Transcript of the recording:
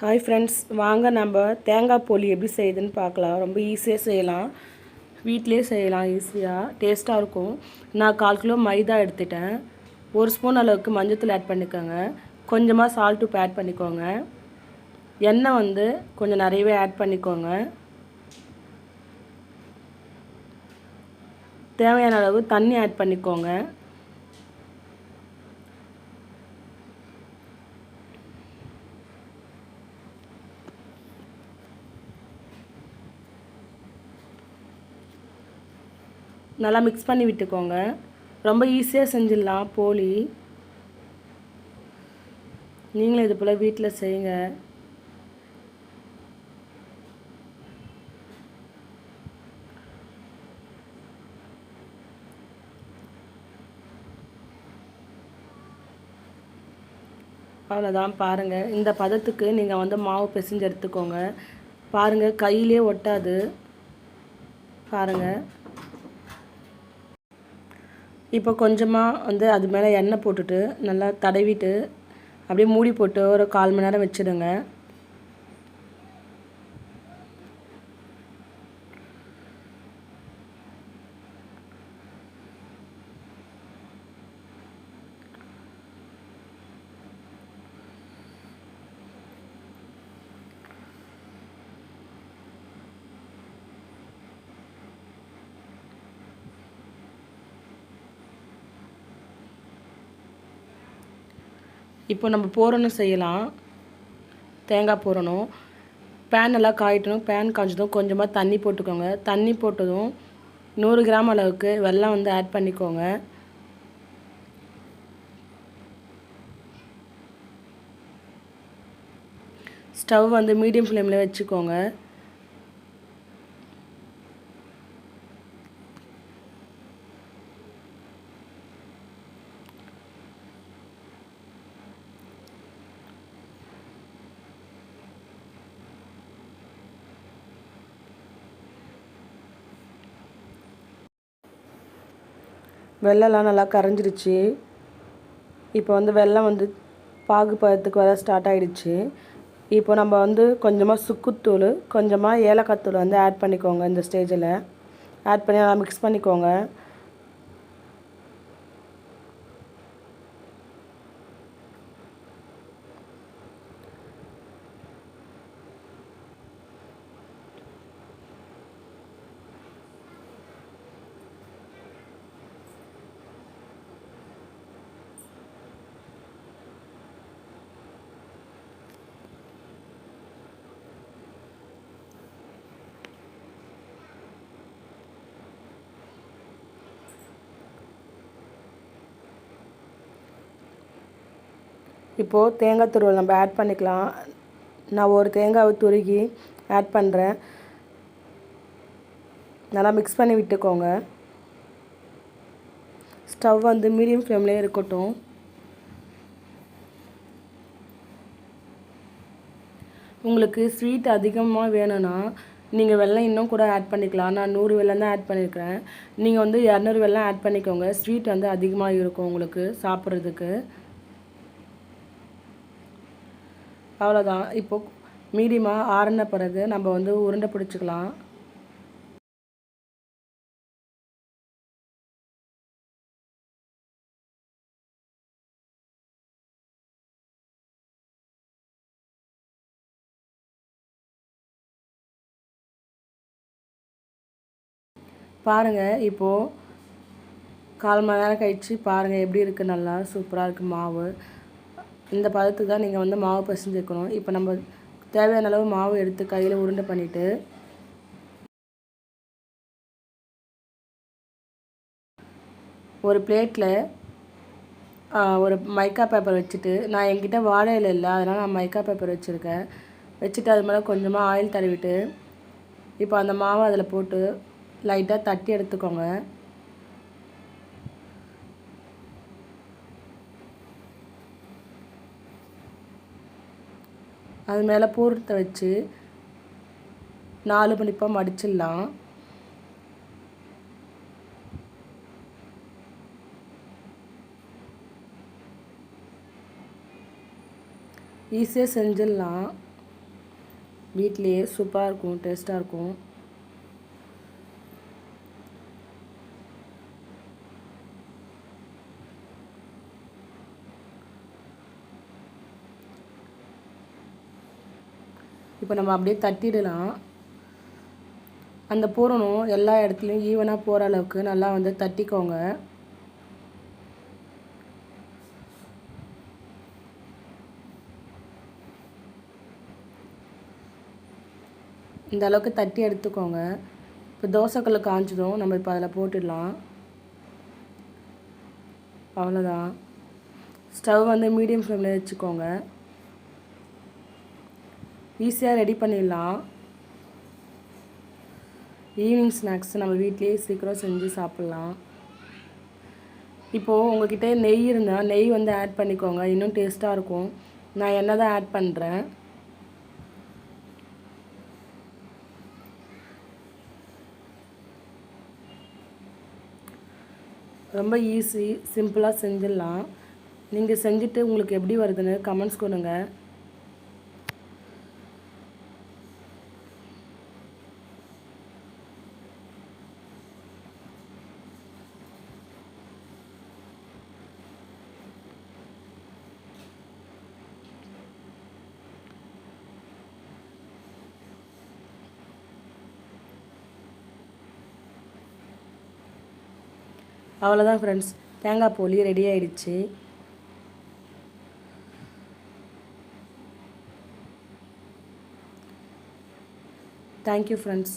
Hi friends வாங்க நம்ம தேங்காய் போலி எப்படி செய்யுதுன்னு பார்க்கலாம். ரொம்ப ஈஸியாக செய்யலாம். வீட்டிலே செய்யலாம் ஈஸியாக டேஸ்ட்டாக இருக்கும். நான் கால் கிலோ மைதா எடுத்துட்டேன். ஒரு ஸ்பூன் அளவுக்கு மஞ்சத்தூள் ஆட் பண்ணிக்கோங்க. கொஞ்சமாக சால்ட் உப்பு ஆட் பண்ணிக்கோங்க. எண்ணெய் வந்து கொஞ்சம் நிறையவே ஆட் பண்ணிக்கோங்க. தேவையான அளவு தண்ணி ஆட் பண்ணிக்கோங்க. நல்லா மிக்ஸ் பண்ணி விட்டுக்கோங்க. ரொம்ப ஈஸியாக செஞ்சிடலாம் போலி. நீங்களும் இது போல் வீட்டில் செய்யுங்க. அவ்வளோதான் பாருங்கள் இந்த பதத்துக்கு நீங்கள் வந்து மாவு பிசைஞ்சு எடுத்துக்கோங்க. பாருங்கள் கையிலே ஒட்டாது. பாருங்கள் இப்போ கொஞ்சமாக வந்து அது மேலே எண்ணெய் போட்டுட்டு நல்லா தடவிட்டு அப்படியே மூடி போட்டு ஒரு கால் மணி நேரம் வச்சுடுங்க. இப்போ நம்ம பூரணம் செய்யலாம். தேங்காய் பூரணம் பேன் நல்லா காயிட்டணும் பேன் காய்ச்சதும் கொஞ்சமாக தண்ணி போட்டுக்கோங்க. தண்ணி போட்டதும் நூறு கிராம் அளவுக்கு வெல்லம் வந்து ஆட் பண்ணிக்கோங்க. ஸ்டவ் வந்து மீடியம் ஃப்ளேமில் வச்சுக்கோங்க. வெள்ளம்லாம் நல்லா கரைஞ்சிருச்சு. இப்போ வந்து வெள்ளம் வந்து பாகு பதத்துக்கு வர ஸ்டார்ட் ஆகிடுச்சு இப்போ நம்ம வந்து கொஞ்சமாக சுக்குத்தூள் கொஞ்சமாக ஏலக்காய் தூள் வந்து ஆட் பண்ணிக்கோங்க இந்த ஸ்டேஜில் ஆட் பண்ணி நல்லா மிக்ஸ் பண்ணிக்கோங்க. இப்போது தேங்காய் துருவல் நம்ம ஆட் பண்ணிக்கலாம். நான் ஒரு தேங்காவை துருகி ஆட் பண்ணுறேன் நல்லா மிக்ஸ் பண்ணி விட்டுக்கோங்க. ஸ்டவ் வந்து மீடியம் ஃப்ளேம்லேயே இருக்கட்டும். உங்களுக்கு ஸ்வீட் அதிகமாக வேணும்னா நீங்கள் வெள்ளம் இன்னும் கூட ஆட் பண்ணிக்கலாம். நான் நூறு வெள்ளம் தான் ஆட் பண்ணியிருக்கிறேன் நீங்கள் வந்து இரநூறு வெள்ளம் ஆட் பண்ணிக்கோங்க. ஸ்வீட் வந்து அதிகமாக இருக்கும் உங்களுக்கு சாப்பிட்றதுக்கு. அவ்வளோதான் இப்போ மீடியமாக ஆறின பிறகு நம்ம வந்து உருண்டை பிடிச்சிக்கலாம். பாருங்கள் இப்போது கால் மணி நேரம் கழித்து பாருங்கள் எப்படி இருக்குது நல்லா சூப்பராக இருக்குது மாவு. இந்த பதத்துக்கு தான் நீங்கள் வந்து மாவு பிசைஞ்சுக்கணும். இப்போ நம்ம தேவையான அளவு மாவு எடுத்து கையில் உருண்டை பண்ணிவிட்டு ஒரு பிளேட்டில் ஒரு மைக்கா பேப்பர் வச்சுட்டு நான் என்கிட்ட வாழை இலை இல்லை அதனால் நான் மைக்கா பேப்பர் வச்சுருக்கேன். வச்சுட்டு அது மேலே கொஞ்சமாக ஆயில் தடவிட்டு இப்போ அந்த மாவை அதில் போட்டு லைட்டாக தட்டி எடுத்துக்கோங்க. அது மேலே பூரத்தை வச்சு நாலு மணிப்பாக மடிச்சிடலாம். ஈஸியாக செஞ்சிடலாம். வீட்லேயே சூப்பராக இருக்கும் டேஸ்ட்டாக இருக்கும். இப்போ நம்ம அப்படியே தட்டிடலாம். அந்த பூரணம் எல்லா இடத்துலையும் ஈவனாக போகிற அளவுக்கு நல்லா வந்து தட்டிக்கோங்க. இந்த அளவுக்கு தட்டி எடுத்துக்கோங்க. இப்போ தோசைக்கல் காஞ்சதும் நம்ம இப்போ அதில் போட்டுடலாம். அவ்வளோதான் ஸ்டவ் வந்து மீடியம் ஃப்ளேமில் வச்சுக்கோங்க. ஈஸியாக ரெடி பண்ணிடலாம். ஈவினிங் ஸ்நாக்ஸ் நம்ம வீட்லேயே சீக்கிரம் செஞ்சு சாப்பிட்லாம். இப்போது உங்கள்கிட்ட நெய் இருந்தால் நெய் வந்து ஆட் பண்ணிக்கோங்க. இன்னும் டேஸ்ட்டாக இருக்கும். நான் என்ன தான் ஆட் பண்ணுறேன் ரொம்ப ஈஸி சிம்பிளாக செஞ்சிடலாம். நீங்கள் செஞ்சுட்டு உங்களுக்கு எப்படி வருதுன்னு கமெண்ட்ஸ் கொடுங்க. அவ்வளோதான் ஃப்ரெண்ட்ஸ் தேங்காய் போலி ரெடி ஆயிடுச்சு. Thank you friends